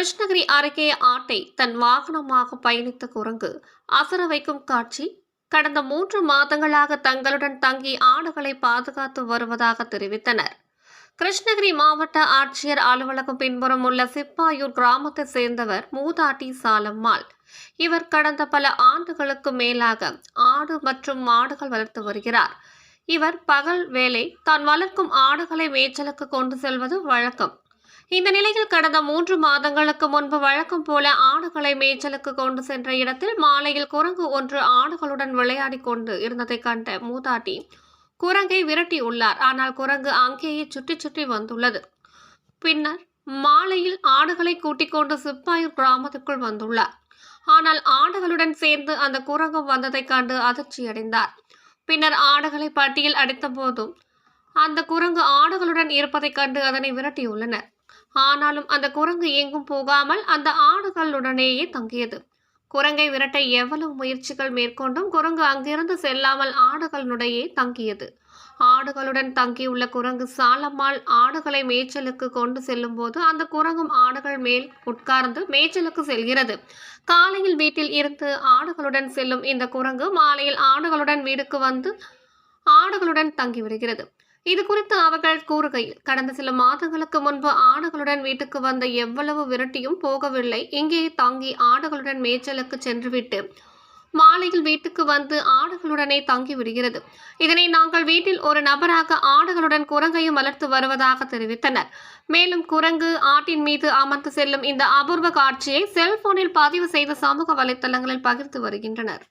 கிருஷ்ணகிரி அருகே ஆட்டை தன் வாகனமாக பயணித்த குரங்கு அசர வைக்கும் காட்சி கடந்த மூன்று மாதங்களாக தங்களுடன் தங்கி ஆடுகளை பாதுகாத்து வருவதாக தெரிவித்தனர். கிருஷ்ணகிரி மாவட்ட ஆட்சியர் அலுவலகம் பின்புறம் உள்ள சிப்பாயூர் கிராமத்தை சேர்ந்தவர் மூதாட்டி சாலம்மாள். இவர் கடந்த பல ஆண்டுகளுக்கு மேலாக ஆடு மற்றும் மாடுகள் வளர்த்து வருகிறார். இவர் பகல் வேலை தான் வளர்க்கும் ஆடுகளை மேய்ச்சலுக்கு கொண்டு செல்வது வழக்கம். இந்த நிலையில் கடந்த மூன்று மாதங்களுக்கு முன்பு வழக்கம் போல ஆடுகளை மேய்ச்சலுக்கு கொண்டு சென்ற இடத்தில் மாலையில் குரங்கு ஒன்று ஆடுகளுடன் விளையாடி கொண்டு இருந்ததை கண்ட மூதாட்டி குரங்கை விரட்டியுள்ளார். ஆனால் குரங்கு அங்கேயே சுற்றி சுற்றி வந்துள்ளது. பின்னர் மாலையில் ஆடுகளை கூட்டிக் கொண்டு சிப்பாயூர் கிராமத்துக்குள் வந்துள்ளார். ஆனால் ஆடுகளுடன் சேர்ந்து அந்த குரங்கு வந்ததைக் கண்டு அதிர்ச்சியடைந்தார். பின்னர் ஆடுகளை பட்டியல் அடித்த போதும் அந்த குரங்கு ஆடுகளுடன் இருப்பதைக் கண்டு அதனை விரட்டியுள்ளனர். ஆனாலும் அந்த குரங்கு எங்கும் போகாமல் அந்த ஆடுகளுடனேயே தங்கியது. குரங்கை விரட்ட எவ்வளவு முயற்சிகள் மேற்கொண்டும் குரங்கு அங்கிருந்து செல்லாமல் ஆடுகளுடையே தங்கியது. ஆடுகளுடன் தங்கியுள்ள குரங்கு சாலம்மாள் ஆடுகளை மேய்ச்சலுக்கு கொண்டு செல்லும் போது அந்த குரங்கும் ஆடுகள் மேல் உட்கார்ந்து மேய்ச்சலுக்கு செல்கிறது. காலையில் வீட்டில் இருந்து ஆடுகளுடன் செல்லும் இந்த குரங்கு மாலையில் ஆடுகளுடன் வீடுக்கு வந்து ஆடுகளுடன் தங்கிவிடுகிறது. இது குறித்து அவர்கள் கூறுகையில் கடந்த சில மாதங்களுக்கு முன்பு ஆடுகளுடன் வீட்டுக்கு வந்த எவ்வளவு விரட்டியும் போகவில்லை. இங்கே தங்கி ஆடுகளுடன் மேய்ச்சலுக்கு சென்றுவிட்டு மாலையில் வீட்டுக்கு வந்து ஆடுகளுடனே தங்கி விடுகிறது. இதனை நாங்கள் வீட்டில் ஒரு நபராக ஆடுகளுடன் குரங்கையும் வளர்த்து வருவதாக தெரிவித்தனர். மேலும் குரங்கு ஆட்டின் மீது அமர்ந்து செல்லும் இந்த அபூர்வ காட்சியை செல்போனில் பதிவு செய்து சமூக வலைத்தளங்களில் பகிர்ந்து வருகின்றனர்.